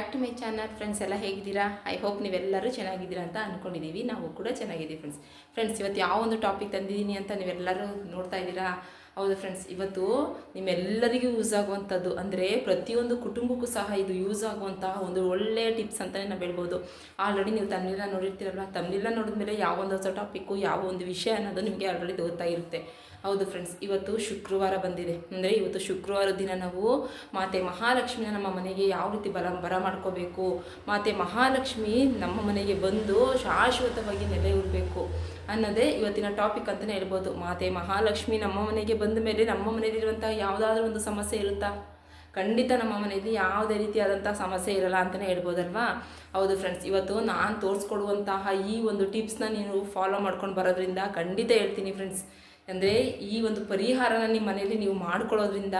Back to my channel friends ಎಲ್ಲ ಹೇಗಿದ್ದೀರಾ? I hope ನೀವೆಲ್ಲರೂ ಚೆನ್ನಾಗಿದ್ದೀರಾ ಅಂತ ಅಂದ್ಕೊಂಡಿದ್ದೀವಿ ನಾವು ಕೂಡ ಚೆನ್ನಾಗಿದ್ದೀವಿ ಫ್ರೆಂಡ್ಸ್ ಫ್ರೆಂಡ್ಸ್ ಇವತ್ತು ಯಾವ ಒಂದು ಟಾಪಿಕ್ ತಂದಿದ್ದೀನಿ ಅಂತ ನೀವೆಲ್ಲರೂ ನೋಡ್ತಾ ಇದ್ದೀರಾ? ಹೌದು ಫ್ರೆಂಡ್ಸ್ ಇವತ್ತು ನಿಮ್ಮೆಲ್ಲರಿಗೂ ಯೂಸ್ ಆಗುವಂಥದ್ದು ಅಂದರೆ ಪ್ರತಿಯೊಂದು ಕುಟುಂಬಕ್ಕೂ ಸಹ ಇದು ಯೂಸ್ ಆಗುವಂತಹ ಒಂದು ಒಳ್ಳೆಯ ಟಿಪ್ಸ್ ಅಂತಲೇ ನಾವು ಹೇಳ್ಬೋದು. ಆಲ್ರೆಡಿ ನೀವು ತಮಿಳೆಲ್ಲ ನೋಡಿರ್ತೀರಲ್ವ? ತಮಿಳೆಲ್ಲ ನೋಡಿದ್ಮೇಲೆ ಯಾವ ಒಂದು ಹೊಸ ಟಾಪಿಕ್ಕು ಯಾವ ಒಂದು ವಿಷಯ ಅನ್ನೋದು ನಿಮಗೆ ಆಲ್ರೆಡಿ ಗೊತ್ತಾಗಿರುತ್ತೆ ಹೌದು ಫ್ರೆಂಡ್ಸ್ ಇವತ್ತು ಶುಕ್ರವಾರ ಬಂದಿದೆ. ಅಂದರೆ ಇವತ್ತು ಶುಕ್ರವಾರ ದಿನ ನಾವು ಮಾತೆ ಮಹಾಲಕ್ಷ್ಮಿನ ನಮ್ಮ ಮನೆಗೆ ಯಾವ ರೀತಿ ಬರ ಬರ ಮಾಡ್ಕೋಬೇಕು? ಮಾತೆ ಮಹಾಲಕ್ಷ್ಮಿ ನಮ್ಮ ಮನೆಗೆ ಬಂದು ಶಾಶ್ವತವಾಗಿ ನೆಲೆ ಉರಬೇಕು ಅನ್ನೋದೇ ಇವತ್ತಿನ ಟಾಪಿಕ್ ಅಂತಲೇ ಹೇಳ್ಬೋದು. ಮಾತೆ ಮಹಾಲಕ್ಷ್ಮಿ ನಮ್ಮ ಮನೆಗೆ ಬಂದ ಮೇಲೆ ನಮ್ಮ ಮನೆಯಲ್ಲಿರುವಂಥ ಯಾವುದಾದ್ರೂ ಒಂದು ಸಮಸ್ಯೆ ಇರುತ್ತಾ? ಖಂಡಿತ ನಮ್ಮ ಮನೆಯಲ್ಲಿ ಯಾವುದೇ ರೀತಿಯಾದಂಥ ಸಮಸ್ಯೆ ಇರಲ್ಲ ಅಂತಲೇ ಹೇಳ್ಬೋದಲ್ವಾ? ಹೌದು ಫ್ರೆಂಡ್ಸ್ ಇವತ್ತು ನಾನು ತೋರಿಸ್ಕೊಡುವಂತಹ ಈ ಒಂದು ಟಿಪ್ಸ್ನ ನೀನು ಫಾಲೋ ಮಾಡ್ಕೊಂಡು ಬರೋದ್ರಿಂದ ಖಂಡಿತ ಹೇಳ್ತೀನಿ ಫ್ರೆಂಡ್ಸ್ ಅಂದರೆ ಈ ಒಂದು ಪರಿಹಾರನ ನಿಮ್ಮ ಮನೆಯಲ್ಲಿ ನೀವು ಮಾಡ್ಕೊಳ್ಳೋದ್ರಿಂದ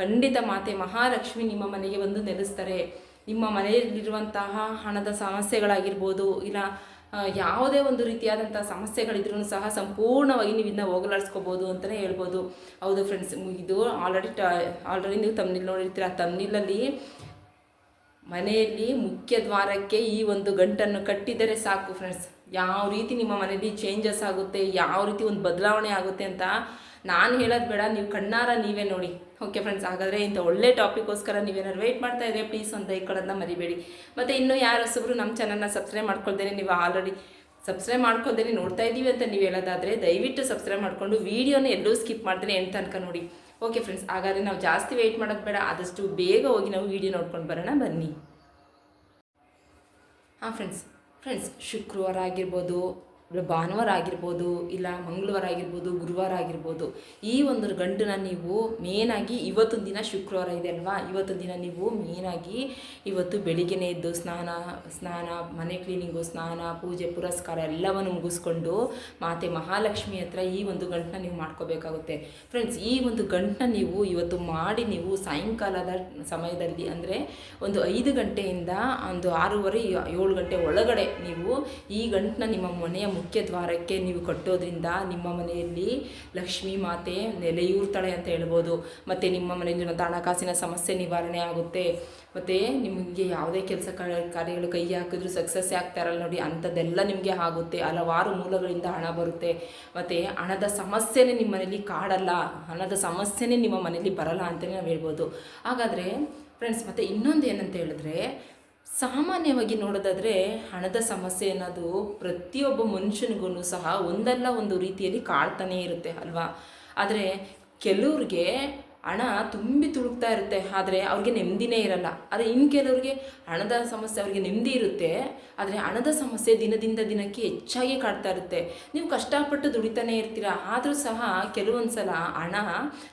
ಖಂಡಿತ ಮಾತೆ ಮಹಾಲಕ್ಷ್ಮಿ ನಿಮ್ಮ ಮನೆಗೆ ಬಂದು ನೆಲೆಸ್ತಾರೆ. ನಿಮ್ಮ ಮನೆಯಲ್ಲಿರುವಂತಹ ಹಣದ ಸಮಸ್ಯೆಗಳಾಗಿರ್ಬೋದು, ಇಲ್ಲ ಯಾವುದೇ ಒಂದು ರೀತಿಯಾದಂಥ ಸಮಸ್ಯೆಗಳಿದ್ರೂ ಸಹ ಸಂಪೂರ್ಣವಾಗಿ ನೀವು ಇದನ್ನ ಹೋಗಲಾಡಿಸ್ಕೋಬೋದು ಅಂತಲೇ ಹೇಳ್ಬೋದು. ಹೌದು ಫ್ರೆಂಡ್ಸ್ ಇದು ಆಲ್ರೆಡಿ ಟ ಆಲ್ರೆಡಿ ನೀವು ತಮ್ಮಿಲ್ ನೋಡಿರ್ತೀರ ತಮ್ಮನಿಲಲ್ಲಿ ಮನೆಯಲ್ಲಿ ಮುಖ್ಯ ದ್ವಾರಕ್ಕೆ ಈ ಒಂದು ಗಂಟನ್ನು ಕಟ್ಟಿದರೆ ಸಾಕು ಫ್ರೆಂಡ್ಸ್ ಯಾವ ರೀತಿ ನಿಮ್ಮ ಮನೇಲಿ ಚೇಂಜಸ್ ಆಗುತ್ತೆ, ಯಾವ ರೀತಿ ಒಂದು ಬದಲಾವಣೆ ಆಗುತ್ತೆ ಅಂತ ನಾನು ಹೇಳೋದು ಬೇಡ, ನೀವು ಕಣ್ಣಾರ ನೀವೇ ನೋಡಿ. ಓಕೆ ಫ್ರೆಂಡ್ಸ್ ಹಾಗಾದರೆ ಇಂಥ ಒಳ್ಳೆ ಟಾಪಿಕ್ಗೋಸ್ಕರ ನೀವೇನಾದ್ರು ವೆಯ್ಟ್ ಮಾಡ್ತಾ ಇದ್ರೆ ಪ್ಲೀಸ್ ಒಂದು ಲೈಕ್ ಕೊಡೋದನ್ನ ಮರಿಬೇಡಿ. ಮತ್ತು ಇನ್ನೂ ಯಾರು ಹೊಸಬ್ರು ನಮ್ಮ ಚಾನಲ್ನ ಸಬ್ಸ್ಕ್ರೈಬ್ ಮಾಡ್ಕೊಳ್ದೇನೆ, ನೀವು ಆಲ್ರೆಡಿ ಸಬ್ಸ್ಕ್ರೈಬ್ ಮಾಡ್ಕೊಳ್ದೇನೆ ನೋಡ್ತಾ ಇದ್ದೀವಿ ಅಂತ ನೀವು ಹೇಳೋದಾದರೆ ದಯವಿಟ್ಟು ಸಬ್ಸ್ಕ್ರೈಬ್ ಮಾಡಿಕೊಂಡು ವೀಡಿಯೋನ ಎಲ್ಲೂ ಸ್ಕಿಪ್ ಮಾಡ್ದೇನೆ ಎಂಡ್ ತನಕ ನೋಡಿ. ಓಕೆ ಫ್ರೆಂಡ್ಸ್ ಹಾಗಾದರೆ ನಾವು ಜಾಸ್ತಿ ವೆಯ್ಟ್ ಮಾಡೋದು ಬೇಡ, ಆದಷ್ಟು ಬೇಗ ಹೋಗಿ ನಾವು ವೀಡಿಯೋ ನೋಡ್ಕೊಂಡು ಬರೋಣ, ಬನ್ನಿ. ಹಾಂ ಫ್ರೆಂಡ್ಸ್ ಫ್ರೆಂಡ್ಸ್ ಶುಕ್ರವಾರ ಆಗಿರ್ಬೋದು ಭಾನುವಾರ ಆಗಿರ್ಬೋದು, ಇಲ್ಲ ಮಂಗಳವಾರ ಆಗಿರ್ಬೋದು, ಗುರುವಾರ ಆಗಿರ್ಬೋದು, ಈ ಒಂದು ಗಂಟನ್ನ ನೀವು ಮೇನಾಗಿ ಇವತ್ತೊಂದು ದಿನ ಶುಕ್ರವಾರ ಇದೆ ಅಲ್ವಾ? ಇವತ್ತೊಂದು ದಿನ ನೀವು ಮೇನಾಗಿ ಇವತ್ತು ಬೆಳಿಗ್ಗೆನೇ ಎದ್ದು ಸ್ನಾನ ಸ್ನಾನ, ಮನೆ ಕ್ಲೀನಿಂಗು ಸ್ನಾನ, ಪೂಜೆ, ಪುರಸ್ಕಾರ ಎಲ್ಲವನ್ನು ಮುಗಿಸ್ಕೊಂಡು ಮಾತೆ ಮಹಾಲಕ್ಷ್ಮಿ ಹತ್ರ ಈ ಒಂದು ಗಂಟನ್ನ ನೀವು ಮಾಡ್ಕೋಬೇಕಾಗುತ್ತೆ. ಫ್ರೆಂಡ್ಸ್ ಈ ಒಂದು ಗಂಟನ್ನ ನೀವು ಇವತ್ತು ಮಾಡಿ ನೀವು ಸಾಯಂಕಾಲದ ಸಮಯದಲ್ಲಿ ಅಂದರೆ ಒಂದು ಐದು ಗಂಟೆಯಿಂದ ಒಂದು ಆರೂವರೆ, ಏಳು ಗಂಟೆ ಒಳಗಡೆ ನೀವು ಈ ಗಂಟನ್ನ ನಿಮ್ಮ ಮನೆಯ ಮುಖ್ಯ ದ್ವಾರಕ್ಕೆ ನೀವು ಕಟ್ಟೋದ್ರಿಂದ ನಿಮ್ಮ ಮನೆಯಲ್ಲಿ ಲಕ್ಷ್ಮೀ ಮಾತೆ ನೆಲೆಯೂರ್ತಾಳೆ ಅಂತ ಹೇಳ್ಬೋದು. ಮತ್ತು ನಿಮ್ಮ ಮನೆಯಲ್ಲಿರುವಂಥ ಹಣಕಾಸಿನ ಸಮಸ್ಯೆ ನಿವಾರಣೆ ಆಗುತ್ತೆ. ಮತ್ತು ನಿಮಗೆ ಯಾವುದೇ ಕೆಲಸ ಕಾರ್ಯಗಳು ಕೈ ಹಾಕಿದ್ರು ಸಕ್ಸಸ್ ಆಗ್ತಾ ಇರಲ್ಲ ನೋಡಿ, ಅಂಥದ್ದೆಲ್ಲ ನಿಮಗೆ ಆಗುತ್ತೆ. ಹಲವಾರು ಮೂಲಗಳಿಂದ ಹಣ ಬರುತ್ತೆ. ಮತ್ತು ಹಣದ ಸಮಸ್ಯೆನೇ ನಿಮ್ಮ ಮನೇಲಿ ಕಾಡಲ್ಲ. ಹಣದ ಸಮಸ್ಯೆನೇ ನಿಮ್ಮ ಮನೇಲಿ ಬರಲ್ಲ ಅಂತಲೇ ನಾವು ಹೇಳ್ಬೋದು. ಹಾಗಾದರೆ ಫ್ರೆಂಡ್ಸ್ ಮತ್ತು ಇನ್ನೊಂದು ಏನಂತ ಹೇಳಿದ್ರೆ ಸಾಮಾನ್ಯವಾಗಿ ನೋಡೋದಾದರೆ ಹಣದ ಸಮಸ್ಯೆ ಅನ್ನೋದು ಪ್ರತಿಯೊಬ್ಬ ಮನುಷ್ಯನಿಗೂ ಸಹ ಒಂದಲ್ಲ ಒಂದು ರೀತಿಯಲ್ಲಿ ಕಾಡ್ತಾನೇ ಇರುತ್ತೆ ಅಲ್ವಾ? ಆದರೆ ಕೆಲವ್ರಿಗೆ ಹಣ ತುಂಬಿ ತುಳುಕ್ತಾ ಇರುತ್ತೆ, ಆದರೆ ಅವ್ರಿಗೆ ನೆಮ್ಮದಿನೇ ಇರಲ್ಲ. ಆದರೆ ಇನ್ನು ಕೆಲವ್ರಿಗೆ ಹಣದ ಸಮಸ್ಯೆ ಅವ್ರಿಗೆ ನೆಮ್ಮದಿ ಇರುತ್ತೆ, ಆದರೆ ಹಣದ ಸಮಸ್ಯೆ ದಿನದಿಂದ ದಿನಕ್ಕೆ ಹೆಚ್ಚಾಗಿ ಕಾಡ್ತಾ ಇರುತ್ತೆ. ನೀವು ಕಷ್ಟಪಟ್ಟು ದುಡಿತಾನೆ ಇರ್ತೀರ, ಆದರೂ ಸಹ ಕೆಲವೊಂದು ಸಲ ಹಣ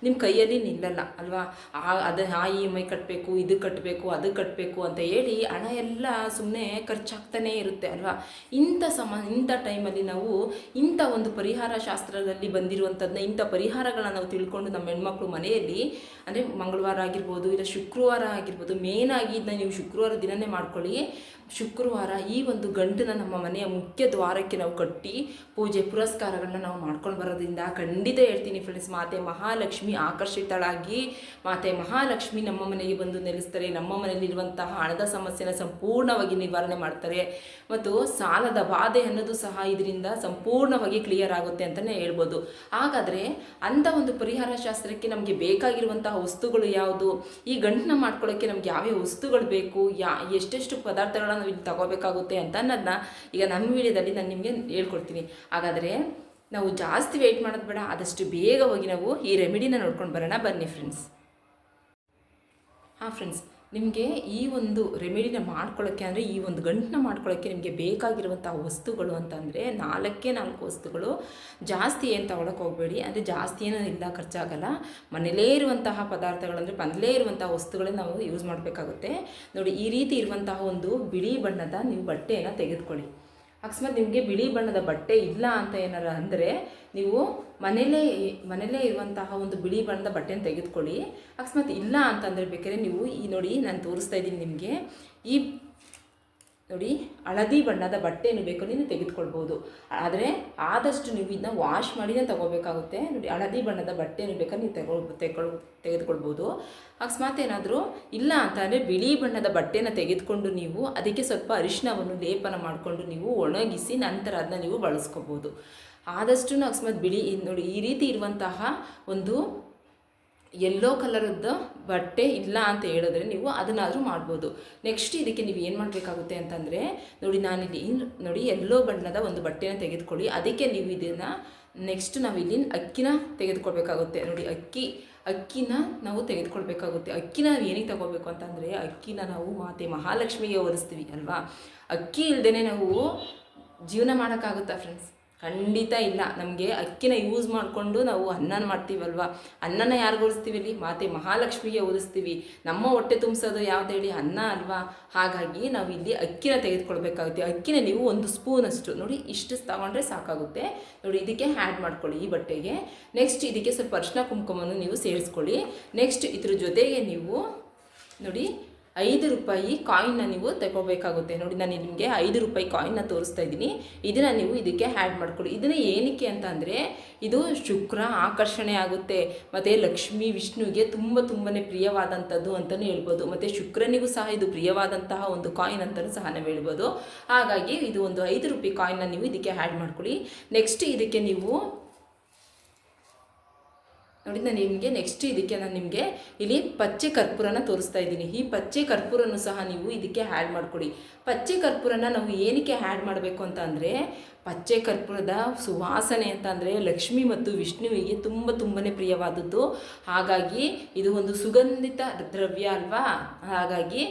ನಿಮ್ಮ ಕೈಯಲ್ಲಿ ನಿಲ್ಲಲ್ಲ, ಅಲ್ವಾ? ಆ, ಅದು, ಆ ಇ ಎಂ ಐ ಕಟ್ಟಬೇಕು ಇದು ಕಟ್ಟಬೇಕು ಅದು ಕಟ್ಟಬೇಕು ಅಂತ ಹೇಳಿ ಹಣ ಎಲ್ಲ ಸುಮ್ಮನೆ ಖರ್ಚಾಗ್ತಾನೇ ಇರುತ್ತೆ, ಅಲ್ವಾ? ಇಂಥ ಸಮ, ಇಂಥ ಟೈಮಲ್ಲಿ ನಾವು ಇಂಥ ಒಂದು ಪರಿಹಾರ ಶಾಸ್ತ್ರದಲ್ಲಿ ಬಂದಿರುವಂಥದ್ದನ್ನ ಇಂಥ ಪರಿಹಾರಗಳನ್ನ ನಾವು ತಿಳ್ಕೊಂಡು ನಮ್ಮ ಹೆಣ್ಮಕ್ಳು ಮನೆಯಲ್ಲಿ ಅಂದರೆ ಮಂಗಳವಾರ ಆಗಿರ್ಬೋದು ಇಲ್ಲ ಶುಕ್ರವಾರ ಆಗಿರ್ಬೋದು ಮೇನಾಗಿ ಇದನ್ನ ನೀವು ಶುಕ್ರವಾರ ದಿನನೇ ಮಾಡ್ಕೊಳ್ಳಿ. ಶುಕ್ರವಾರ ಈ ಒಂದು ಗಂಟನ್ನ ನಮ್ಮ ಮನೆಯ ಮುಖ್ಯ ದ್ವಾರಕ್ಕೆ ನಾವು ಕಟ್ಟಿ ಪೂಜೆ ಪುರಸ್ಕಾರಗಳನ್ನ ನಾವು ಮಾಡ್ಕೊಂಡು ಬರೋದ್ರಿಂದ ಖಂಡಿತ ಹೇಳ್ತೀನಿ ಫ್ರೆಂಡ್ಸ್ ಮಾತೆ ಮಹಾಲಕ್ಷ್ಮಿ ಆಕರ್ಷಿತಳಾಗಿ, ಮಾತೆ ಮಹಾಲಕ್ಷ್ಮಿ ನಮ್ಮ ಮನೆಗೆ ಬಂದು ನೆಲೆಸ್ತಾರೆ, ನಮ್ಮ ಮನೆಯಲ್ಲಿರುವಂತಹ ಹಣದ ಸಮಸ್ಯೆನ ಸಂಪೂರ್ಣವಾಗಿ ನಿವಾರಣೆ ಮಾಡ್ತಾರೆ. ಮತ್ತು ಸಾಲದ ಬಾಧೆ ಅನ್ನೋದು ಸಹ ಇದರಿಂದ ಸಂಪೂರ್ಣವಾಗಿ ಕ್ಲಿಯರ್ ಆಗುತ್ತೆ ಅಂತಲೇ ಹೇಳ್ಬೋದು. ಹಾಗಾದರೆ ಅಂಥ ಒಂದು ಪರಿಹಾರ ಶಾಸ್ತ್ರಕ್ಕೆ ನಮಗೆ ಬೇಕಾಗಿರುವಂತಹ ವಸ್ತುಗಳು ಯಾವುದು? ಈ ಗಂಟನ್ನ ಮಾಡ್ಕೊಳ್ಳೋಕ್ಕೆ ನಮ್ಗೆ ಯಾವ್ಯಾವ ವಸ್ತುಗಳು ಬೇಕು? ಯಾ, ಎಷ್ಟೆಷ್ಟು ಪದಾರ್ಥಗಳನ್ನ ನಾವು ಇಲ್ಲಿ ತಗೋಬೇಕಾಗುತ್ತೆ ಅಂತ ಅನ್ನೋದನ್ನ ಈಗ ನಮ್ಮ ವಿಡಿಯೋದಲ್ಲಿ ನಾನು ನಿಮಗೆ ಹೇಳ್ಕೊಡ್ತೀನಿ. ಹಾಗಾದರೆ ನಾವು ಜಾಸ್ತಿ ವೆಯ್ಟ್ ಮಾಡೋದು ಬೇಡ, ಆದಷ್ಟು ಬೇಗ ಹೋಗಿ ನಾವು ಈ ರೆಮಿಡಿನ ನೋಡ್ಕೊಂಡು ಬರೋಣ. ಬನ್ನಿ ಫ್ರೆಂಡ್ಸ್ ಹಾಂ ಫ್ರೆಂಡ್ಸ್ ನಿಮಗೆ ಈ ಒಂದು ರೆಮಿಡಿನ ಮಾಡ್ಕೊಳ್ಳೋಕ್ಕೆ ಅಂದರೆ ಈ ಒಂದು ಗಂಟನ್ನ ಮಾಡ್ಕೊಳ್ಳೋಕ್ಕೆ ನಿಮಗೆ ಬೇಕಾಗಿರುವಂಥ ವಸ್ತುಗಳು ಅಂತಂದರೆ ನಾಲ್ಕೇ ನಾಲ್ಕು ವಸ್ತುಗಳು. ಜಾಸ್ತಿ ಏನು ತಗೊಳಕ್ಕೆ ಹೋಗಬೇಡಿ. ಅಂದರೆ ಜಾಸ್ತಿ ಏನೂ ಇಲ್ಲ, ಖರ್ಚಾಗಲ್ಲ. ಮನೆಯಲ್ಲೇ ಇರುವಂತಹ ಪದಾರ್ಥಗಳಂದರೆ ಮನೆಯಲ್ಲೇ ಇರುವಂಥ ವಸ್ತುಗಳೇ ನಾವು ಯೂಸ್ ಮಾಡಬೇಕಾಗುತ್ತೆ. ನೋಡಿ, ಈ ರೀತಿ ಇರುವಂತಹ ಒಂದು ಬಿಳಿ ಬಣ್ಣದ ನೀವು ಬಟ್ಟೆಯನ್ನು ತೆಗೆದುಕೊಳ್ಳಿ. ಅಕಸ್ಮಾತ್ ನಿಮಗೆ ಬಿಳಿ ಬಣ್ಣದ ಬಟ್ಟೆ ಇಲ್ಲ ಅಂತ ಏನಾರ ಅಂದರೆ ನೀವು ಮನೇಲೇ ಮನೇಲೇ ಇರುವಂತಹ ಒಂದು ಬಿಳಿ ಬಣ್ಣದ ಬಟ್ಟೆನ ತೆಗೆದುಕೊಳ್ಳಿ. ಅಕಸ್ಮಾತ್ ಇಲ್ಲ ಅಂತಂದರೆ ಬೇಕಾದ್ರೆ ನೀವು ಈ ನೋಡಿ ನಾನು ತೋರಿಸ್ತಾ ಇದ್ದೀನಿ ನಿಮಗೆ. ಈ ನೋಡಿ, ಹಳದಿ ಬಣ್ಣದ ಬಟ್ಟೆಯನ್ನು ಬೇಕು ನೀನು ತೆಗೆದುಕೊಳ್ಬೋದು ಆದರೆ ಆದಷ್ಟು ನೀವು ಇದನ್ನ ವಾಶ್ ಮಾಡಿನೇ ತಗೋಬೇಕಾಗುತ್ತೆ. ನೋಡಿ, ಹಳದಿ ಬಣ್ಣದ ಬಟ್ಟೆಯನ್ನು ಬೇಕಾದ್ರೆ ನೀವು ತಗೊಳ್, ತೆಗೊಳ್ ತೆಗೆದುಕೊಳ್ಬೋದು ಅಕಸ್ಮಾತ್ ಏನಾದರೂ ಇಲ್ಲ ಅಂತಂದರೆ ಬಿಳಿ ಬಣ್ಣದ ಬಟ್ಟೆನ ತೆಗೆದುಕೊಂಡು ನೀವು ಅದಕ್ಕೆ ಸ್ವಲ್ಪ ಅರಿಶಿನವನ್ನು ಲೇಪನ ಮಾಡಿಕೊಂಡು ನೀವು ಒಣಗಿಸಿ ನಂತರ ಅದನ್ನ ನೀವು ಬಳಸ್ಕೋಬೋದು ಆದಷ್ಟು ಅಕಸ್ಮಾತ್ ಬಿಳಿ ನೋಡಿ, ಈ ರೀತಿ ಇರುವಂತಹ ಒಂದು ಯೆಲ್ಲೋ ಕಲರದ್ದು ಬಟ್ಟೆ ಇಲ್ಲ ಅಂತ ಹೇಳಿದ್ರೆ ನೀವು ಅದನ್ನಾದರೂ ಮಾಡ್ಬೋದು. ನೆಕ್ಸ್ಟ್ ಇದಕ್ಕೆ ನೀವು ಏನು ಮಾಡಬೇಕಾಗುತ್ತೆ ಅಂತಂದರೆ, ನೋಡಿ ನಾನಿಲ್ಲಿ ನೋಡಿ ಎಲ್ಲೋ ಬಣ್ಣದ ಒಂದು ಬಟ್ಟೆನ ತೆಗೆದುಕೊಳ್ಳಿ. ಅದಕ್ಕೆ ನೀವು ಇದನ್ನು ನೆಕ್ಸ್ಟ್ ನಾವಿಲ್ಲಿ ಅಕ್ಕಿನ ತೆಗೆದುಕೊಳ್ಬೇಕಾಗುತ್ತೆ. ನೋಡಿ ಅಕ್ಕಿ, ಅಕ್ಕಿನ ನಾವು ತೆಗೆದುಕೊಳ್ಬೇಕಾಗುತ್ತೆ. ಅಕ್ಕಿನ ನಾವು ಏನಿಗೆ ತಗೋಬೇಕು ಅಂತಂದರೆ, ಅಕ್ಕಿನ ನಾವು ಮಾತೆ ಮಹಾಲಕ್ಷ್ಮಿಗೆ ಒರೆಸ್ತೀವಿ ಅಲ್ವಾ? ಅಕ್ಕಿ ಇಲ್ಲದೇ ನಾವು ಜೀವನ ಮಾಡೋಕ್ಕಾಗುತ್ತಾ ಫ್ರೆಂಡ್ಸ್ ಖಂಡಿತ ಇಲ್ಲ. ನಮಗೆ ಅಕ್ಕಿನ ಯೂಸ್ ಮಾಡಿಕೊಂಡು ನಾವು ಅನ್ನನ ಮಾಡ್ತೀವಲ್ವ? ಅನ್ನನ ಯಾರಿಗೂ ಉಳಿಸ್ತೀವಿ ಮಾತೆ ಮಹಾಲಕ್ಷ್ಮಿಗೆ ಉಳಿಸ್ತೀವಿ. ನಮ್ಮ ಹೊಟ್ಟೆ ತುಂಬಿಸೋದು ಯಾವ್ದು ಹೇಳಿ? ಅನ್ನ ಅಲ್ವಾ? ಹಾಗಾಗಿ ನಾವು ಇಲ್ಲಿ ಅಕ್ಕಿನ ತೆಗೆದುಕೊಳ್ಬೇಕಾಗುತ್ತೆ. ಅಕ್ಕಿನ ನೀವು ಒಂದು ಸ್ಪೂನ್ ಅಷ್ಟು. ನೋಡಿ, ಇಷ್ಟು ತಗೊಂಡ್ರೆ ಸಾಕಾಗುತ್ತೆ. ನೋಡಿ, ಇದಕ್ಕೆ ಹ್ಯಾಡ್ ಮಾಡ್ಕೊಳ್ಳಿ ಈ ಬಟ್ಟೆಗೆ. ನೆಕ್ಸ್ಟ್ ಇದಕ್ಕೆ ಸ್ವಲ್ಪ ಅರ್ಶಿನ ಕುಂಕುಮವನ್ನು ನೀವು ಸೇರಿಸ್ಕೊಳ್ಳಿ. ನೆಕ್ಸ್ಟ್ ಇದ್ರ ಜೊತೆಗೆ ನೀವು ನೋಡಿ ಐದು ರೂಪಾಯಿ ಕಾಯಿನ್ನ ನೀವು ತಗೋಬೇಕಾಗುತ್ತೆ. ನೋಡಿ, ನಾನು ನಿಮಗೆ ಐದು ರೂಪಾಯಿ ಕಾಯಿನ್ನ ತೋರಿಸ್ತಾ ಇದ್ದೀನಿ. ಇದನ್ನು ನೀವು ಇದಕ್ಕೆ ಆ್ಯಡ್ ಮಾಡ್ಕೊಳ್ಳಿ. ಇದನ್ನು ಏನಕ್ಕೆ ಅಂತ ಅಂದರೆ, ಇದು ಶುಕ್ರ ಆಕರ್ಷಣೆ ಆಗುತ್ತೆ. ಮತ್ತು ಲಕ್ಷ್ಮಿ ವಿಷ್ಣುವಿಗೆ ತುಂಬ ತುಂಬಾ ಪ್ರಿಯವಾದಂಥದ್ದು ಅಂತಲೂ ಹೇಳ್ಬೋದು. ಮತ್ತು ಶುಕ್ರನಿಗೂ ಸಹ ಇದು ಪ್ರಿಯವಾದಂತಹ ಒಂದು ಕಾಯಿನ್ ಅಂತಲೂ ಸಹ ನಾವು ಹೇಳ್ಬೋದು. ಹಾಗಾಗಿ ಇದು ಒಂದು ಐದು ರೂಪಾಯಿ ಕಾಯಿನ್ನ ನೀವು ಇದಕ್ಕೆ ಆ್ಯಡ್ ಮಾಡ್ಕೊಳ್ಳಿ. ನೆಕ್ಸ್ಟ್ ಇದಕ್ಕೆ ನೀವು ನೋಡಿ ನಾನು ನಿಮಗೆ ನೆಕ್ಸ್ಟ್ ಇದಕ್ಕೆ ನಾನು ನಿಮಗೆ ಇಲ್ಲಿ ಪಚ್ಚೆ ಕರ್ಪೂರನ ತೋರಿಸ್ತಾ ಇದ್ದೀನಿ. ಈ ಪಚ್ಚೆ ಕರ್ಪೂರನು ಸಹ ನೀವು ಇದಕ್ಕೆ ಆ್ಯಡ್ ಮಾಡಿಕೊಡಿ. ಪಚ್ಚೆ ಕರ್ಪೂರನ ನಾವು ಏನಕ್ಕೆ ಆ್ಯಡ್ ಮಾಡಬೇಕು ಅಂತ ಅಂದರೆ ಪಚ್ಚೆ ಕರ್ಪೂರದ ಸುವಾಸನೆ ಅಂತ ಅಂದರೆ ಲಕ್ಷ್ಮಿ ಮತ್ತು ವಿಷ್ಣುವಿಗೆ ತುಂಬ ತುಂಬಾ ಪ್ರಿಯವಾದದ್ದು. ಹಾಗಾಗಿ ಇದು ಒಂದು ಸುಗಂಧಿತ ದ್ರವ್ಯ ಅಲ್ವಾ? ಹಾಗಾಗಿ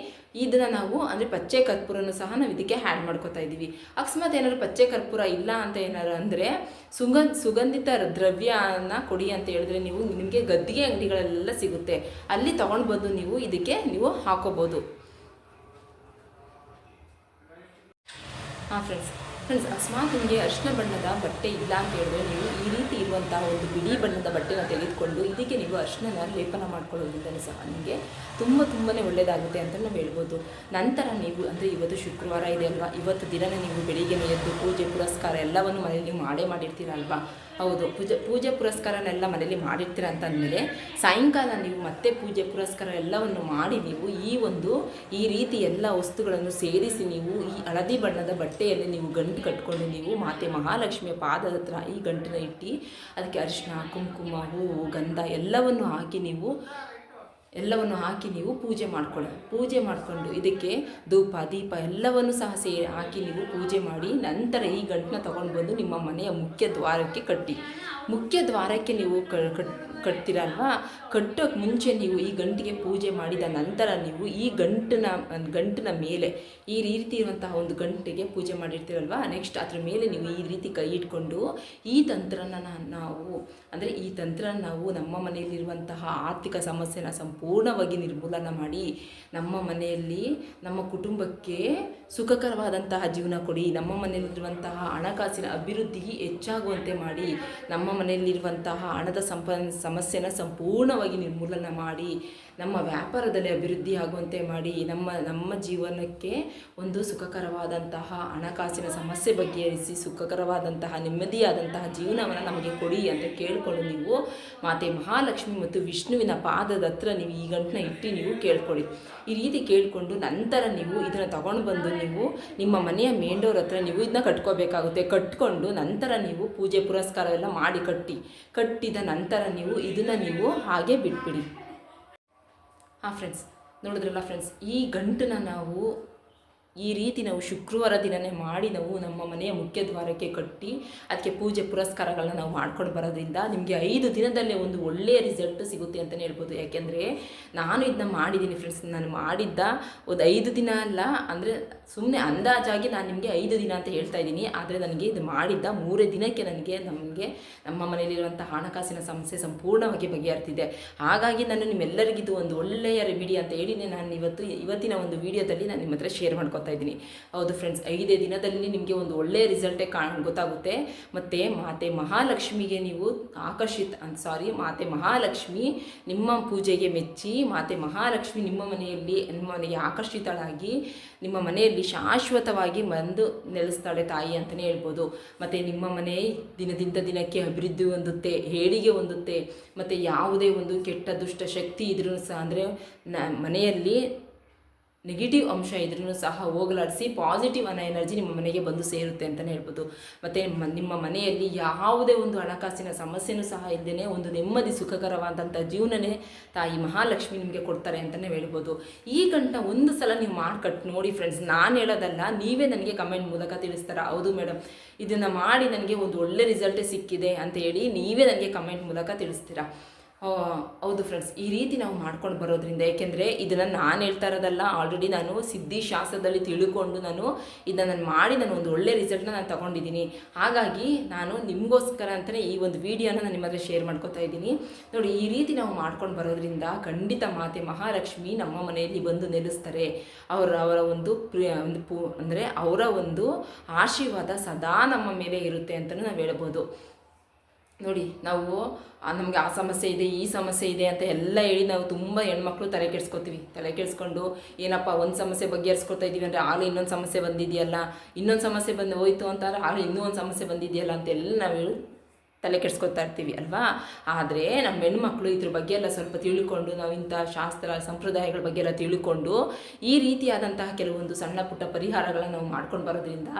ಇದನ್ನು ನಾವು ಅಂದರೆ ಪಚ್ಚೆ ಕರ್ಪೂರನ ಸಹ ನಾವು ಇದಕ್ಕೆ ಹ್ಯಾಡ್ ಮಾಡ್ಕೋತಾ ಇದ್ದೀವಿ ಅಕಸ್ಮಾತ್ ಏನಾದ್ರು ಪಚ್ಚೆ ಕರ್ಪೂರ ಇಲ್ಲ ಅಂತ ಏನಾರು ಅಂದರೆ ಸುಗಂಧ ಸುಗಂಧಿತ ದ್ರವ್ಯನ ಕೊಡಿ ಅಂತ ಹೇಳಿದ್ರೆ ನೀವು ನಿಮಗೆ ಗದ್ದಿಗೆ ಅಂಗಡಿಗಳೆಲ್ಲ ಸಿಗುತ್ತೆ. ಅಲ್ಲಿ ತೊಗೊಂಡು ಬಂದು ನೀವು ಇದಕ್ಕೆ ನೀವು ಹಾಕೋಬೋದು. ಹಾಂ ಫ್ರೆಂಡ್ಸ್ ಫ್ರೆಂಡ್ಸ್ ಅಕಸ್ಮಾತ್ ನಿಮಗೆ ಅರಿಶಿನ ಬಣ್ಣದ ಬಟ್ಟೆ ಇಲ್ಲ ಅಂತ ಹೇಳಿದ್ರೆ ನೀವು ಈ ರೀತಿ ಇರುವಂತಹ ಒಂದು ಬಿಳಿ ಬಣ್ಣದ ಬಟ್ಟೆನ ತೆಗೆದುಕೊಂಡು ಇದಕ್ಕೆ ನೀವು ಅರ್ಶಿನ ಲೇಪನ ಮಾಡ್ಕೊಳ್ಳೋದ್ರಿಂದ ಸಹ ನಿಮಗೆ ತುಂಬ ತುಂಬಾ ಒಳ್ಳೆಯದಾಗುತ್ತೆ ಅಂತ ನಾವು ಹೇಳ್ಬೋದು. ನಂತರ ನೀವು, ಅಂದರೆ ಇವತ್ತು ಶುಕ್ರವಾರ ಇದೆ ಅಲ್ವಾ? ಇವತ್ತು ದಿನನೇ ನೀವು ಬೆಳಿಗ್ಗೆ ಎದ್ದು ಪೂಜೆ, ಪುರಸ್ಕಾರ ಎಲ್ಲವನ್ನು ಮನೆಯಲ್ಲಿ ಮಾಡೇ ಮಾಡಿರ್ತೀರ ಅಲ್ವಾ ಹೌದು. ಪೂಜೆ ಪೂಜೆ, ಪುರಸ್ಕಾರನೆಲ್ಲ ಮನೇಲಿ ಮಾಡಿರ್ತೀರ ಅಂತ ಅಂದಮೇಲೆ ಸಾಯಂಕಾಲ ನೀವು ಮತ್ತೆ ಪೂಜೆ, ಪುರಸ್ಕಾರ ಎಲ್ಲವನ್ನು ಮಾಡಿ ನೀವು ಈ ಒಂದು ಈ ರೀತಿ ಎಲ್ಲ ವಸ್ತುಗಳನ್ನು ಸೇರಿಸಿ ನೀವು ಈ ಹಳದಿ ಬಣ್ಣದ ಬಟ್ಟೆಯಲ್ಲಿ ನೀವು ಗಂಟು ಕಟ್ಕೊಂಡು ನೀವು ಮಾತೆ ಮಹಾಲಕ್ಷ್ಮಿಯ ಪಾದದ ಹತ್ರ ಈ ಗಂಟನ್ನ ಇಟ್ಟು ಅದಕ್ಕೆ ಅರಿಶಿನ ಕುಂಕುಮ, ಹೂವು, ಗಂಧ ಎಲ್ಲವನ್ನು ಹಾಕಿ ನೀವು ಎಲ್ಲವನ್ನು ಹಾಕಿ ನೀವು ಪೂಜೆ ಮಾಡ್ಕೊಳ್ಳಿ ಪೂಜೆ ಮಾಡಿಕೊಂಡು ಇದಕ್ಕೆ ಧೂಪ, ದೀಪ ಎಲ್ಲವನ್ನು ಸಹ ಸೇರಿ ಹಾಕಿ ನೀವು ಪೂಜೆ ಮಾಡಿ ನಂತರ ಈ ಗಂಟನ್ನ ತಗೊಂಡು ಬಂದು ನಿಮ್ಮ ಮನೆಯ ಮುಖ್ಯ ದ್ವಾರಕ್ಕೆ ಕಟ್ಟಿ. ಮುಖ್ಯ ದ್ವಾರಕ್ಕೆ ನೀವು ಕ, ಕಟ್ ಕಟ್ತೀರಲ್ವಾ? ಕಟ್ಟೋಕ್ಕೆ ಮುಂಚೆ ನೀವು ಈ ಗಂಟಿಗೆ ಪೂಜೆ ಮಾಡಿದ ನಂತರ ನೀವು ಈ ಗಂಟಿನ ಗಂಟಿನ ಮೇಲೆ, ಈ ರೀತಿ ಇರುವಂತಹ ಒಂದು ಗಂಟಿಗೆ ಪೂಜೆ ಮಾಡಿರ್ತೀರಲ್ವಾ? ನೆಕ್ಸ್ಟ್ ಅದ್ರ ಮೇಲೆ ನೀವು ಈ ರೀತಿ ಕೈ ಇಟ್ಕೊಂಡು ಈ ತಂತ್ರನ ನಾವು, ಅಂದರೆ ಈ ತಂತ್ರ ನಾವು ನಮ್ಮ ಮನೆಯಲ್ಲಿರುವಂತಹ ಆರ್ಥಿಕ ಸಮಸ್ಯೆನ ಸಂಪೂರ್ಣವಾಗಿ ನಿರ್ಮೂಲನ ಮಾಡಿ ನಮ್ಮ ಮನೆಯಲ್ಲಿ, ನಮ್ಮ ಕುಟುಂಬಕ್ಕೆ ಸುಖಕರವಾದಂತಹ ಜೀವನ ಕೊಡಿ. ನಮ್ಮ ಮನೆಯಲ್ಲಿರುವಂತಹ ಹಣಕಾಸಿನ ಅಭಿವೃದ್ಧಿ ಹೆಚ್ಚಾಗುವಂತೆ ಮಾಡಿ. ನಮ್ಮ ಮನೆಯಲ್ಲಿರುವಂತಹ ಹಣದ ಸಂಪ, ಸಮಸ್ಯೆನ ಸಂಪೂರ್ಣವಾಗಿ ನಿರ್ಮೂಲನ ಮಾಡಿ. ನಮ್ಮ ವ್ಯಾಪಾರದಲ್ಲಿ ಅಭಿವೃದ್ಧಿ ಆಗುವಂತೆ ಮಾಡಿ. ನಮ್ಮ ನಮ್ಮ ಜೀವನಕ್ಕೆ ಒಂದು ಸುಖಕರವಾದಂತಹ ಹಣಕಾಸಿನ ಸಮಸ್ಯೆ ಬಗೆಹರಿಸಿ, ಸುಖಕರವಾದಂತಹ ನೆಮ್ಮದಿಯಾದಂತಹ ಜೀವನವನ್ನು ನಮಗೆ ಕೊಡಿ ಅಂತ ಕೇಳಿಕೊಂಡು ನೀವು ಮಾತೆ ಮಹಾಲಕ್ಷ್ಮಿ ಮತ್ತು ವಿಷ್ಣುವಿನ ಪಾದದ ಹತ್ರ ನೀವು ಈ ಗಂಟನ್ನ ಇಟ್ಟು ನೀವು ಕೇಳ್ಕೊಳ್ಳಿ. ಈ ರೀತಿ ಕೇಳಿಕೊಂಡು ನಂತರ ನೀವು ಇದನ್ನು ತಗೊಂಡು ಬಂದು ನೀವು ನಿಮ್ಮ ಮನೆಯ ಮೇಂಡೋರ್ ಹತ್ರ ನೀವು ಇದನ್ನ ಕಟ್ಕೋಬೇಕಾಗುತ್ತೆ. ಕಟ್ಕೊಂಡು ನಂತರ ನೀವು ಪೂಜೆ ಪುರಸ್ಕಾರ ಎಲ್ಲ ಮಾಡಿ ಕಟ್ಟಿ. ಕಟ್ಟಿದ ನಂತರ ನೀವು ಇದನ್ನು ನೀವು ಹಾಗೆ ಬಿಟ್ಬಿಡಿ. ಹಾಂ ಫ್ರೆಂಡ್ಸ್ ನೋಡಿದ್ರಲ್ಲ ಫ್ರೆಂಡ್ಸ್ ಈ ಗಂಟನ್ನ ನಾವು ಈ ರೀತಿ ನಾವು ಶುಕ್ರವಾರ ದಿನನೇ ಮಾಡಿ ನಾವು ನಮ್ಮ ಮನೆಯ ಮುಖ್ಯ ದ್ವಾರಕ್ಕೆ ಕಟ್ಟಿ, ಅದಕ್ಕೆ ಪೂಜೆ ಪುರಸ್ಕಾರಗಳನ್ನ ನಾವು ಮಾಡ್ಕೊಂಡು ಬರೋದ್ರಿಂದ ನಿಮಗೆ ಐದು ದಿನದಲ್ಲೇ ಒಂದು ಒಳ್ಳೆಯ ರಿಸಲ್ಟ್ ಸಿಗುತ್ತೆ ಅಂತಲೇ ಹೇಳ್ಬೋದು. ಯಾಕೆಂದರೆ ನಾನು ಇದನ್ನ ಮಾಡಿದ್ದೀನಿ ಫ್ರೆಂಡ್ಸ್ ನಾನು ಮಾಡಿದ್ದ ಒಂದು ಐದು ದಿನ ಅಲ್ಲ, ಅಂದರೆ ಸುಮ್ಮನೆ ಅಂದಾಜಾಗಿ ನಾನು ನಿಮಗೆ ಐದು ದಿನ ಅಂತ ಹೇಳ್ತಾ ಇದ್ದೀನಿ. ಆದರೆ ನನಗೆ ಇದು ಮಾಡಿದ್ದ ಮೂರೇ ದಿನಕ್ಕೆ ನನಗೆ ನಮಗೆ ನಮ್ಮ ಮನೆಯಲ್ಲಿರುವಂಥ ಹಣಕಾಸಿನ ಸಮಸ್ಯೆ ಸಂಪೂರ್ಣವಾಗಿ ಬಗೆಹರ್ತಿದೆ. ಹಾಗಾಗಿ ನಾನು ನಿಮ್ಮೆಲ್ಲರಿಗಿದು ಒಂದು ಒಳ್ಳೆಯ ರೆಮಿಡಿ ಅಂತ ಹೇಳಿನೇ ನಾನು ಇವತ್ತು ಇವತ್ತಿನ ಒಂದು ವಿಡಿಯೋದಲ್ಲಿ ನಾನು ನಿಮ್ಮ ಹತ್ರ ಶೇರ್ ಮಾಡ್ಕೊತಾ ಇದ್ದೀನಿ. ಹೌದು ಫ್ರೆಂಡ್ಸ್ ಐದೇ ದಿನದಲ್ಲಿ ನಿಮಗೆ ಒಂದು ಒಳ್ಳೆಯ ರಿಸಲ್ಟೇ ಕಾಣ್ ಗೊತ್ತಾಗುತ್ತೆ. ಮತ್ತು ಮಾತೆ ಮಹಾಲಕ್ಷ್ಮಿಗೆ ನೀವು ಆಕರ್ಷಿತ ಸಾರಿ ಮಾತೆ ಮಹಾಲಕ್ಷ್ಮಿ ನಿಮ್ಮ ಪೂಜೆಗೆ ಮೆಚ್ಚಿ, ಮಾತೆ ಮಹಾಲಕ್ಷ್ಮಿ ನಿಮ್ಮ ಮನೆಯಲ್ಲಿ ನಿಮ್ಮ ಮನೆಗೆ ಆಕರ್ಷಿತಳಾಗಿ ನಿಮ್ಮ ಮನೆಯಲ್ಲಿ ಶಾಶ್ವತವಾಗಿ ಮಂದು ನೆಲೆಸ್ತಾಳೆ ತಾಯಿ ಅಂತಲೇ ಹೇಳ್ಬೋದು. ಮತ್ತು ನಿಮ್ಮ ಮನೆ ದಿನದಿಂದ ದಿನಕ್ಕೆ ಅಭಿವೃದ್ಧಿ ಹೊಂದುತ್ತೆ ಹೇಳಿಗೆ ಹೊಂದುತ್ತೆ, ಮತ್ತು ಯಾವುದೇ ಒಂದು ಕೆಟ್ಟ ದುಷ್ಟ ಶಕ್ತಿ ಇದ್ರೂ ಸಹ ಅಂದರೆ ನ ಮನೆಯಲ್ಲಿ ನೆಗೆಟಿವ್ ಅಂಶ ಇದ್ರೂ ಸಹ ಹೋಗಲಾಡಿಸಿ ಪಾಸಿಟಿವ್ ಅನ್ನೋ ಎನರ್ಜಿ ನಿಮ್ಮ ಮನೆಗೆ ಬಂದು ಸೇರುತ್ತೆ ಅಂತಲೇ ಹೇಳ್ಬೋದು. ಮತ್ತು ನಿಮ್ಮ ಮನೆಯಲ್ಲಿ ಯಾವುದೇ ಒಂದು ಹಣಕಾಸಿನ ಸಮಸ್ಯೆನೂ ಸಹ ಇಲ್ಲದೇ ಒಂದು ನೆಮ್ಮದಿ ಸುಖಕರವಾದಂಥ ಜೀವನನೇ ತಾಯಿ ಮಹಾಲಕ್ಷ್ಮಿ ನಿಮಗೆ ಕೊಡ್ತಾರೆ ಅಂತಲೇ ಹೇಳ್ಬೋದು. ಈ ಗಂಟ ಒಂದು ಸಲ ನೀವು ಮಾಡ್ಕಟ್ಟು ನೋಡಿ ಫ್ರೆಂಡ್ಸ್ ನಾನು ಹೇಳೋದಲ್ಲ, ನೀವೇ ನನಗೆ ಕಮೆಂಟ್ ಮೂಲಕ ತಿಳಿಸ್ತಾರ? ಹೌದು ಮೇಡಮ್ ಇದನ್ನು ಮಾಡಿ ನನಗೆ ಒಂದು ಒಳ್ಳೆ ರಿಸಲ್ಟೇ ಸಿಕ್ಕಿದೆ ಅಂತ ಹೇಳಿ ನೀವೇ ನನಗೆ ಕಮೆಂಟ್ ಮೂಲಕ ತಿಳಿಸ್ತೀರಾ? ಹೌದು ಫ್ರೆಂಡ್ಸ್ ಈ ರೀತಿ ನಾವು ಮಾಡ್ಕೊಂಡು ಬರೋದ್ರಿಂದ ಏಕೆಂದರೆ ಇದನ್ನು ನಾನು ಹೇಳ್ತಾ ಇರೋದಲ್ಲ ಆಲ್ರೆಡಿ ನಾನು ಸಿದ್ಧಿ ಶಾಸ್ತ್ರದಲ್ಲಿ ತಿಳ್ಕೊಂಡು ನಾನು ಇದನ್ನು ನಾನು ಮಾಡಿ ನಾನು ಒಂದು ಒಳ್ಳೆ ರಿಸಲ್ಟ್ನ ನಾನು ತಗೊಂಡಿದ್ದೀನಿ. ಹಾಗಾಗಿ ನಾನು ನಿಮಗೋಸ್ಕರ ಅಂತಲೇ ಈ ಒಂದು ವಿಡಿಯೋನ ನಾನು ನಿಮ್ಮ ಹತ್ರ ಶೇರ್ ಮಾಡ್ಕೊತಾ ಇದ್ದೀನಿ. ನೋಡಿ, ಈ ರೀತಿ ನಾವು ಮಾಡ್ಕೊಂಡು ಬರೋದ್ರಿಂದ ಖಂಡಿತ ಮಾತೆ ಮಹಾಲಕ್ಷ್ಮಿ ನಮ್ಮ ಮನೆಯಲ್ಲಿ ಬಂದು ನೆಲೆಸ್ತಾರೆ. ಅವರ ಅವರ ಒಂದು ಪ್ರಿಯ ಒಂದು ಪೂ, ಅಂದರೆ ಅವರ ಒಂದು ಆಶೀರ್ವಾದ ಸದಾ ನಮ್ಮ ಮೇಲೆ ಇರುತ್ತೆ ಅಂತಲೂ ನಾವು ಹೇಳ್ಬೋದು. ನೋಡಿ, ನಾವು ನಮಗೆ ಆ ಸಮಸ್ಯೆ ಇದೆ, ಈ ಸಮಸ್ಯೆ ಇದೆ ಅಂತ ಎಲ್ಲ ಹೇಳಿ ನಾವು ತುಂಬ ಹೆಣ್ಮಕ್ಳು ತಲೆ ಕೆಡಿಸ್ಕೊತೀವಿ. ತಲೆ ಕೆಡಿಸ್ಕೊಂಡು, ಏನಪ್ಪ, ಒಂದು ಸಮಸ್ಯೆ ಬಗೆಹರಿಸ್ಕೊಳ್ತಾ ಇದ್ದೀವಿ ಅಂದರೆ ಆಗಲೇ ಇನ್ನೊಂದು ಸಮಸ್ಯೆ ಬಂದಿದೆಯಲ್ಲ, ಇನ್ನೊಂದು ಸಮಸ್ಯೆ ಬಂದು ಹೋಯಿತು ಅಂತಾರೆ ಆಗಲೇ ಇನ್ನೂ ಒಂದು ಸಮಸ್ಯೆ ಬಂದಿದೆಯಲ್ಲ ಅಂತೆಲ್ಲ ನಾವು ಹೇಳಿ ತಲೆ ಕೆಡಿಸ್ಕೊತಾ ಇರ್ತೀವಿ ಅಲ್ವಾ? ಆದರೆ ನಮ್ಮ ಹೆಣ್ಮಕ್ಳು ಇದ್ರ ಬಗ್ಗೆ ಎಲ್ಲ ಸ್ವಲ್ಪ ತಿಳ್ಕೊಂಡು ನಾವು ಇಂಥ ಶಾಸ್ತ್ರ, ಸಂಪ್ರದಾಯಗಳ ಬಗ್ಗೆ ಎಲ್ಲ ತಿಳ್ಕೊಂಡು ಈ ರೀತಿಯಾದಂತಹ ಕೆಲವೊಂದು ಸಣ್ಣ ಪುಟ್ಟ ಪರಿಹಾರಗಳನ್ನು ನಾವು ಮಾಡ್ಕೊಂಡು ಬರೋದ್ರಿಂದ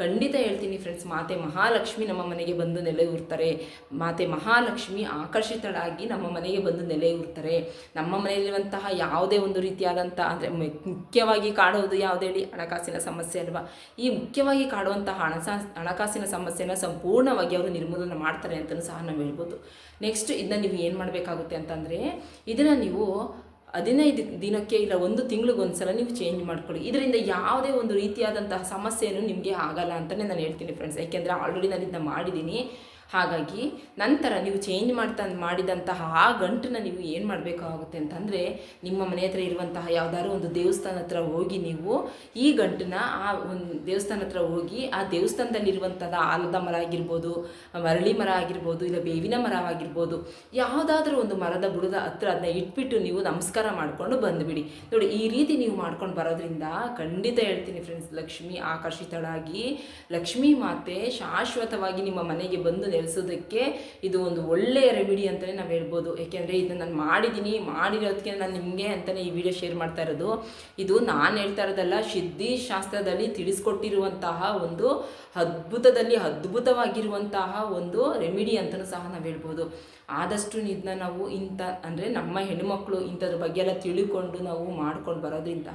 ಖಂಡಿತ ಹೇಳ್ತೀನಿ ಫ್ರೆಂಡ್ಸ್ ಮಾತೆ ಮಹಾಲಕ್ಷ್ಮಿ ನಮ್ಮ ಮನೆಗೆ ಬಂದು ನೆಲೆಯೂರ್ತಾರೆ ಮಾತೆ ಮಹಾಲಕ್ಷ್ಮಿ ಆಕರ್ಷಿತಳಾಗಿ ನಮ್ಮ ಮನೆಗೆ ಬಂದು ನೆಲೆಯೂರ್ತಾರೆ ನಮ್ಮ ಮನೆಯಲ್ಲಿರುವಂತಹ ಯಾವುದೇ ಒಂದು ರೀತಿಯಾದಂಥ ಅಂದರೆ ಮುಖ್ಯವಾಗಿ ಕಾಡೋದು ಯಾವುದೇ ಹೇಳಿ? ಹಣಕಾಸಿನ ಸಮಸ್ಯೆ ಅಲ್ವಾ? ಈ ಮುಖ್ಯವಾಗಿ ಕಾಡುವಂತಹ ಹಣಸ, ಹಣಕಾಸಿನ ಸಮಸ್ಯೆನ ಸಂಪೂರ್ಣವಾಗಿ ಅವರು ನಿರ್ಮೂಲನೆ ಮಾಡ್ತಾರೆ ಅಂತಲೂ ಸಹ ನಾವು ಹೇಳ್ಬೋದು. ನೆಕ್ಸ್ಟ್ ಇದನ್ನ ನೀವು ಏನು ಮಾಡಬೇಕಾಗುತ್ತೆ ಅಂತಂದರೆ, ಇದನ್ನು ನೀವು ಹದಿನೈದು ದಿನಕ್ಕೆ ಇಲ್ಲ ಒಂದು ತಿಂಗಳಿಗೊಂದ್ಸಲ ನೀವು ಚೇಂಜ್ ಮಾಡ್ಕೊಳ್ಳಿ. ಇದರಿಂದ ಯಾವುದೇ ಒಂದು ರೀತಿಯಾದಂತಹ ಸಮಸ್ಯೆಯನ್ನು ನಿಮಗೆ ಆಗಲ್ಲ ಅಂತಲೇ ನಾನು ಹೇಳ್ತೀನಿ ಫ್ರೆಂಡ್ಸ್ ಯಾಕೆಂದರೆ ಆಲ್ರೆಡಿ ನಾನು ಇದನ್ನ ಮಾಡಿದ್ದೀನಿ. ಹಾಗಾಗಿ ನಂತರ ನೀವು ಚೇಂಜ್ ಮಾಡ್ತಾ ಮಾಡಿದಂತಹ ಆ ಗಂಟನ್ನ ನೀವು ಏನು ಮಾಡಬೇಕಾಗುತ್ತೆ ಅಂತಂದರೆ ನಿಮ್ಮ ಮನೆ ಹತ್ರ ಇರುವಂತಹ ಯಾವುದಾದ್ರು ಒಂದು ದೇವಸ್ಥಾನ ಹತ್ರ ಹೋಗಿ ನೀವು ಈ ಗಂಟನ್ನ ಆ ಒಂದು ದೇವಸ್ಥಾನ ಹತ್ರ ಹೋಗಿ ಆ ದೇವಸ್ಥಾನದಲ್ಲಿರುವಂಥದ್ದು ಆಲದ ಮರ ಆಗಿರ್ಬೋದು, ಮರಳಿ ಮರ ಆಗಿರ್ಬೋದು, ಇಲ್ಲ ಬೇವಿನ ಮರ ಆಗಿರ್ಬೋದು, ಯಾವುದಾದ್ರೂ ಒಂದು ಮರದ ಬುಡದ ಹತ್ರ ಅದನ್ನ ಇಟ್ಬಿಟ್ಟು ನೀವು ನಮಸ್ಕಾರ ಮಾಡಿಕೊಂಡು ಬಂದುಬಿಡಿ. ನೋಡಿ, ಈ ರೀತಿ ನೀವು ಮಾಡ್ಕೊಂಡು ಬರೋದ್ರಿಂದ ಖಂಡಿತ ಹೇಳ್ತೀನಿ ಫ್ರೆಂಡ್ಸ್ ಲಕ್ಷ್ಮಿ ಆಕರ್ಷಿತಳಾಗಿ, ಲಕ್ಷ್ಮೀ ಮಾತೆ ಶಾಶ್ವತವಾಗಿ ನಿಮ್ಮ ಮನೆಗೆ ಬಂದು ನೆಲೆಸೋದಕ್ಕೆ ಇದು ಒಂದು ಒಳ್ಳೆಯ ರೆಮಿಡಿ ಅಂತಲೇ ನಾವು ಹೇಳ್ಬೋದು. ಏಕೆಂದರೆ ಇದನ್ನು ನಾನು ಮಾಡಿದ್ದೀನಿ ಮಾಡಿರೋದಕ್ಕೆ ನಾನು ನಿಮಗೆ ಅಂತಲೇ ಈ ವಿಡಿಯೋ ಶೇರ್ ಮಾಡ್ತಾ ಇರೋದು. ಇದು ನಾನು ಹೇಳ್ತಾ ಇರೋದಲ್ಲ ಸಿದ್ಧಿ ಶಾಸ್ತ್ರದಲ್ಲಿ ತಿಳಿಸ್ಕೊಟ್ಟಿರುವಂತಹ ಒಂದು ಅದ್ಭುತದಲ್ಲಿ ಅದ್ಭುತವಾಗಿರುವಂತಹ ಒಂದು ರೆಮಿಡಿ ಅಂತಲೂ ಸಹ ನಾವು ಹೇಳ್ಬೋದು. ಆದಷ್ಟು ಇದನ್ನ ನಾವು ಇಂಥ, ಅಂದರೆ ನಮ್ಮ ಹೆಣ್ಣುಮಕ್ಕಳು ಇಂಥದ್ರ ಬಗ್ಗೆ ಎಲ್ಲ ತಿಳ್ಕೊಂಡು ನಾವು ಮಾಡ್ಕೊಂಡು ಬರೋದ್ರಿಂದ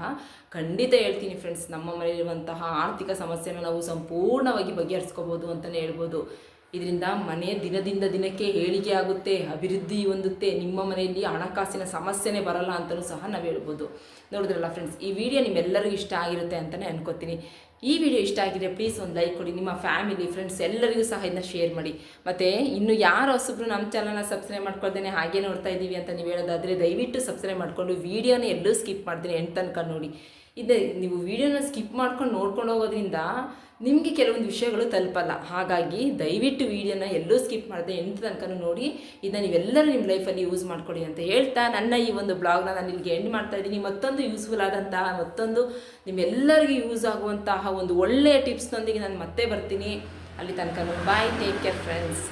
ಖಂಡಿತ ಹೇಳ್ತೀನಿ ಫ್ರೆಂಡ್ಸ್ ನಮ್ಮ ಮನೆಯಲ್ಲಿರುವಂತಹ ಆರ್ಥಿಕ ಸಮಸ್ಯೆನ ನಾವು ಸಂಪೂರ್ಣವಾಗಿ ಬಗೆಹರಿಸ್ಕೋಬೋದು ಅಂತಲೇ ಹೇಳ್ಬೋದು. ಇದರಿಂದ ಮನೆ ದಿನದಿಂದ ದಿನಕ್ಕೆ ಏಳಿಗೆ ಆಗುತ್ತೆ, ಅಭಿವೃದ್ಧಿ ಹೊಂದುತ್ತೆ, ನಿಮ್ಮ ಮನೆಯಲ್ಲಿ ಹಣಕಾಸಿನ ಸಮಸ್ಯೆನೇ ಬರಲ್ಲ ಅಂತಲೂ ಸಹ ನಾವು ಹೇಳ್ಬೋದು. ನೋಡಿದ್ರಲ್ಲ ಫ್ರೆಂಡ್ಸ್ ಈ ವಿಡಿಯೋ ನಿಮ್ಮೆಲ್ಲರಿಗೂ ಇಷ್ಟ ಆಗಿರುತ್ತೆ ಅಂತಲೇ ಅನ್ಕೋತೀನಿ. ಈ ವಿಡಿಯೋ ಇಷ್ಟ ಆಗಿದೆ ಪ್ಲೀಸ್ ಒಂದು ಲೈಕ್ ಕೊಡಿ, ನಿಮ್ಮ ಫ್ಯಾಮಿಲಿ ಫ್ರೆಂಡ್ಸ್ ಎಲ್ಲರಿಗೂ ಸಹ ಇದನ್ನ ಶೇರ್ ಮಾಡಿ. ಮತ್ತು ಇನ್ನು ಯಾರು ಹೊಸಬ್ರು ನಮ್ಮ ಚಾನಲ್ನ ಸಬ್ಸ್ಕ್ರೈಬ್ ಮಾಡ್ಕೊಳ್ದೇನೆ ಹಾಗೆ ನೋಡ್ತಾ ಇದ್ದೀವಿ ಅಂತ ನೀವು ಹೇಳೋದಾದರೆ ದಯವಿಟ್ಟು ಸಬ್ಸ್ಕ್ರೈಬ್ ಮಾಡಿಕೊಂಡು ವೀಡಿಯೋನ ಎಲ್ಲೂ ಸ್ಕಿಪ್ ಮಾಡ್ತೀನಿ ಎಂಟು ತನಕ ನೋಡಿ. ಇದೇ, ನೀವು ವಿಡಿಯೋನ ಸ್ಕಿಪ್ ಮಾಡ್ಕೊಂಡು ನೋಡ್ಕೊಂಡು ಹೋಗೋದ್ರಿಂದ ನಿಮಗೆ ಕೆಲವೊಂದು ವಿಷಯಗಳು ತಲುಪಲ್ಲ. ಹಾಗಾಗಿ ದಯವಿಟ್ಟು ವಿಡಿಯೋನ ಎಲ್ಲೂ ಸ್ಕಿಪ್ ಮಾಡದೆ ಎಂಟು ತನಕ ನೋಡಿ, ಇದನ್ನ ನೀವೆಲ್ಲರೂ ನಿಮ್ಮ ಲೈಫಲ್ಲಿ ಯೂಸ್ ಮಾಡ್ಕೊಳ್ಳಿ ಅಂತ ಹೇಳ್ತಾ ನನ್ನ ಈ ಒಂದು ಬ್ಲಾಗ್ನ ನಾನು ನಿಮಗೆ ಎಂಡ್ ಮಾಡ್ತಾ ಇದ್ದೀನಿ. ಮತ್ತೊಂದು ಯೂಸ್ಫುಲ್ ಆದಂತಹ ಮತ್ತೊಂದು ನಿಮ್ಮೆಲ್ಲರಿಗೂ ಯೂಸ್ ಆಗುವಂತಹ ಒಂದು ಒಳ್ಳೆಯ ಟಿಪ್ಸ್ನೊಂದಿಗೆ ನಾನು ಮತ್ತೆ ಬರ್ತೀನಿ. ಅಲ್ಲಿ ತನಕ ಬಾಯ್ ಟೇಕ್ ಕೇರ್ ಫ್ರೆಂಡ್ಸ್